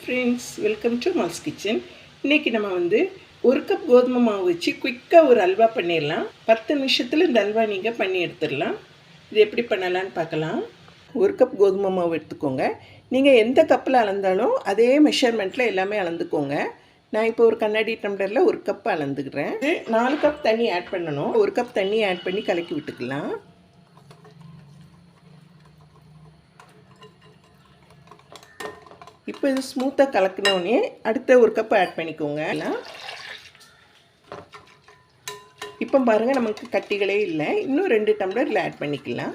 Friends welcome to Mal's Kitchen இன்றைக்கி நம்ம வந்து ஒரு கப் கோதுமை மாவு வச்சு குயிக்காக ஒரு அல்வா பண்ணிடலாம் பத்து நிமிஷத்தில் இந்த அல்வா நீங்கள் பண்ணி எடுத்துடலாம் இது எப்படி பண்ணலான்னு பார்க்கலாம் ஒரு கப் கோதுமை மாவு எடுத்துக்கோங்க. நீங்கள் எந்த கப்பில் அளந்தாலும் அதே மெஷர்மெண்ட்டில் எல்லாமே அளந்துக்கோங்க. நான் இப்போ ஒரு கண்ணாடி டம்ளரில் ஒரு கப் அளந்துக்கிறேன். நாலு கப் தண்ணி ஆட் பண்ணணும். ஒரு கப் தண்ணி ஆட் பண்ணி கலக்கி விட்டுக்கலாம். இப்போ இது ஸ்மூத்தாக கலக்கினோடனே அடுத்த ஒரு கப் ஆட் பண்ணிக்கோங்க. இப்போ பாருங்கள் நமக்கு கட்டிகளே இல்லை. இன்னும் ரெண்டு டம்ளரில் ஆட் பண்ணிக்கலாம்.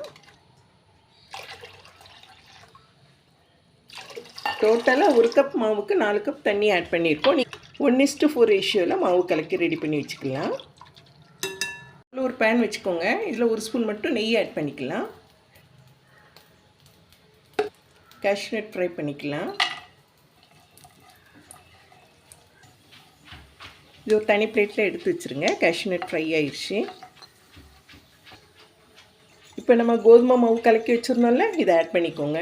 டோட்டலாக ஒரு கப் மாவுக்கு நாலு கப் தண்ணி ஆட் பண்ணியிருக்கோம். நீ ஒன் இஸ்டு ஃபோர் ரேஷியோவில் மாவு கலக்கி ரெடி பண்ணி வச்சுக்கலாம். ஒரு பேன் வச்சுக்கோங்க. இதில் ஒரு ஸ்பூன் மட்டும் நெய் ஆட் பண்ணிக்கலாம். கேஷ்நட் ஃப்ரை பண்ணிக்கலாம். இது ஒரு தனி பிளேட்டில் எடுத்து வச்சுருங்க. கேஷ்நட் ஃப்ரை ஆயிடுச்சு இப்போ நம்ம கோதுமை மாவு கலக்கி வச்சுருந்தோம்ல இதை ஆட் பண்ணிக்கோங்க.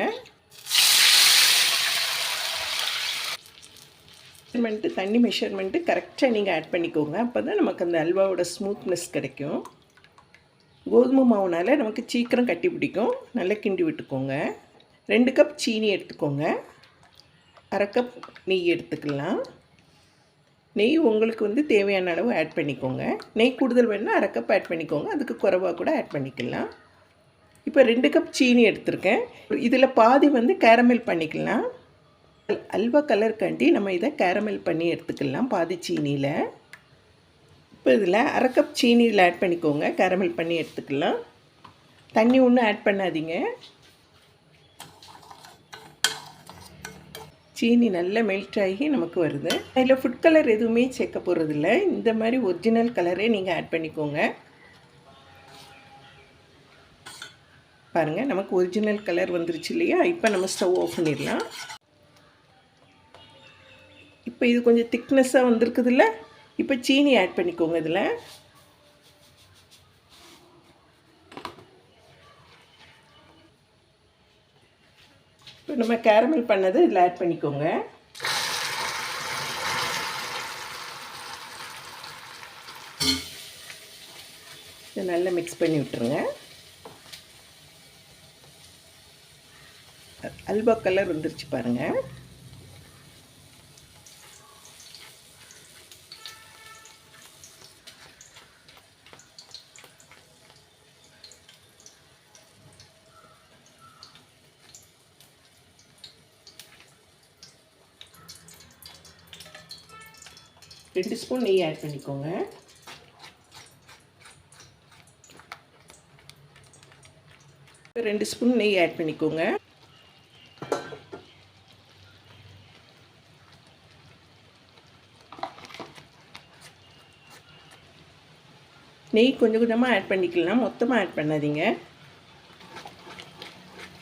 மெஷர்மெண்ட்டு தண்ணி மெஷர்மெண்ட்டு கரெக்டாக நீங்கள் ஆட் பண்ணிக்கோங்க. அப்போ தான் நமக்கு அந்த அல்வாவோட ஸ்மூத்னஸ் கிடைக்கும். கோதுமை மாவுனால் நமக்கு சீக்கிரம் கட்டி பிடிக்கும். நல்லா கிண்டி விட்டுக்கோங்க. ரெண்டு கப் சீனி எடுத்துக்கோங்க. அரை கப் நெய் எடுத்துக்கலாம். நெய் உங்களுக்கு வந்து தேவையான அளவு ஆட் பண்ணிக்கோங்க. நெய் கூடுதல் வேணுன்னா அரை கப் ஆட் பண்ணிக்கோங்க. அதுக்கு குறைவாக கூட ஆட் பண்ணிக்கலாம். இப்போ ரெண்டு கப் சீனி எடுத்திருக்கேன். இதில் பாதி வந்து கேரமல் பண்ணிக்கலாம். அல்வா கலருக்காண்டி நம்ம இதை கேரமல் பண்ணி எடுத்துக்கலாம் பாதி சீனியில். இப்போ இதில் அரை கப் சீனி இதில் ஆட் பண்ணிக்கோங்க. கேரமல் பண்ணி எடுத்துக்கலாம். தண்ணி ஒன்றும் ஆட் பண்ணாதீங்க. சீனி நல்லா மெல்ட் ஆகி நமக்கு வருது. அதில் ஃபுட் கலர் எதுவுமே சேர்க்க போகிறதில்ல இந்த மாதிரி ஒரிஜினல் கலரே நீங்கள் ஆட் பண்ணிக்கோங்க. பாருங்கள் நமக்கு ஒரிஜினல் கலர் வந்துருச்சு இல்லையா? இப்போ நம்ம ஸ்டவ் ஆஃப் பண்ணிடலாம். இப்போ இது கொஞ்சம் திக்னஸ்ஸாக வந்திருக்குதுல்ல? இப்போ சீனி ஆட் பண்ணிக்கோங்க இதில். இப்போ நம்ம கேரமல் பண்ணது இதில் ஆட் பண்ணிக்கோங்க. இதை நல்லா மிக்ஸ் பண்ணி விட்டுருங்க. அல்வா கலர் வந்துருச்சு பாருங்கள் ரெண்டு ஸ்பூன் நெய் ஆட் பண்ணிக்கோங்க ரெண்டு ஸ்பூன் நெய் ஆட் பண்ணிக்கோங்க நெய் கொஞ்சம் கொஞ்சமாக ஆட் பண்ணிக்கலாம். மொத்தமாக ஆட் பண்ணாதீங்க.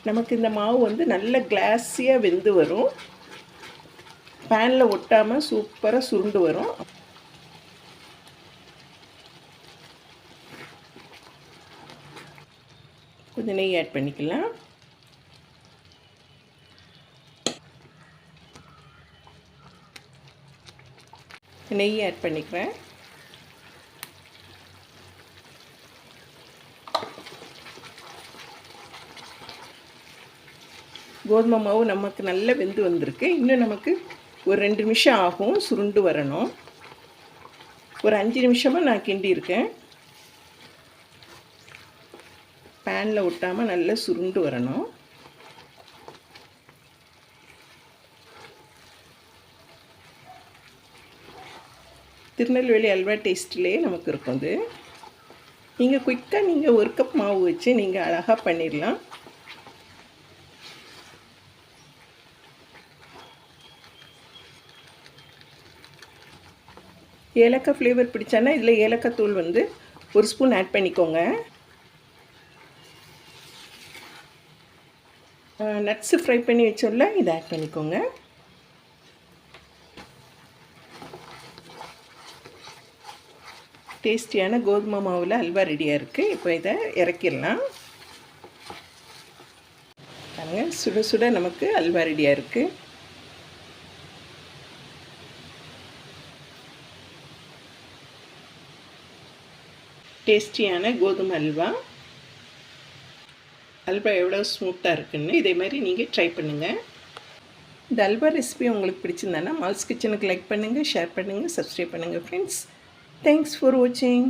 நமக்கு இந்த மாவு வந்து நல்ல கிளாஸியாக வெந்து வரும். பேனில் ஒட்டாமல் சூப்பராக சுருண்டு வரும். கொஞ்சம் நெய் ஆட் பண்ணிக்கலாம். நெய் ஆட் பண்ணிக்கிறேன். கோதுமை மாவு நமக்கு நல்ல வெந்து வந்திருக்கு. இன்னும் நமக்கு ஒரு ரெண்டு நிமிஷம் ஆகும் சுருண்டு வரணும். ஒரு அஞ்சு நிமிஷமாக நான் கிண்டி இருக்கேன். பேனில் ஒட்டாமல் நல்லா சுருண்டு வரணும். திருநெல்வேலி அல்வா டேஸ்ட்லேயே நமக்கு இருக்கும் அது. நீங்கள் குயிக்காக நீங்கள் ஒரு கப் மாவு வச்சு நீங்கள் அழகாக பண்ணிடலாம். ஏலக்காய் ஃப்ளேவர் பிடிச்சானா இதில் ஏலக்காய் தூள் வந்து ஒரு ஸ்பூன் ஆட் பண்ணிக்கோங்க. நட்ஸு ஃப்ரை பண்ணி வச்சோல்ல இதை ஆட் பண்ணிக்கோங்க. டேஸ்டியான கோதுமை மாவில் அல்வா ரெடியாக இருக்குது இப்போ இதை இறக்கிடலாம். பாருங்கள் சுட சுட நமக்கு அல்வா ரெடியாக இருக்குது டேஸ்டியான கோதுமை அல்வா. அல்வா எவ்வளோ ஸ்மூத்தாக இருக்குன்னு இதே மாதிரி நீங்கள் ட்ரை பண்ணுங்கள் இந்த அல்வா ரெசிபி உங்களுக்கு பிடிச்சிருந்தானா மால்ஸ் கிச்சனுக்கு லைக் பண்ணுங்கள் ஷேர் பண்ணுங்கள் சப்ஸ்கிரைப் பண்ணுங்கள் ஃப்ரெண்ட்ஸ் தேங்க்ஸ் ஃபார் வாட்சிங்